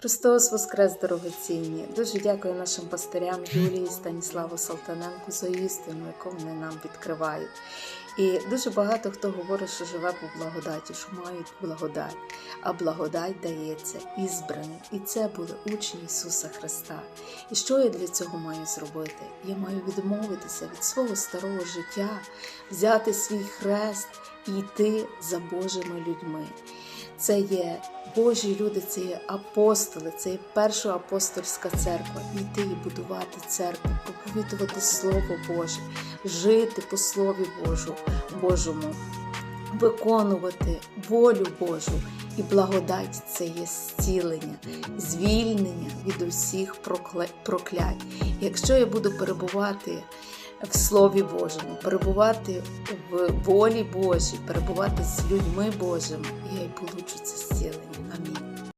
Христос Воскрес, дорогоцінні! Дуже дякую нашим пастирям Юлії Станіславу Салтаненку за істину, яку вони нам відкривають. І дуже багато хто говорить, що живе по благодаті, що мають благодать. А благодать дається ізбраним. І це були учні Ісуса Христа. І що я для цього маю зробити? Я маю відмовитися від свого старого життя, взяти свій хрест і йти за Божими людьми. Це є Божі люди, це є апостоли, це є перша апостольська церква. Йти і будувати церкву, проповідувати Слово Боже, жити по Слові Божу, Божому, виконувати волю Божу. І благодать це є зцілення, звільнення від усіх проклять. Якщо я буду перебувати в Слові Божому, перебувати в волі Божій, перебувати з людьми Божими, я й получу це.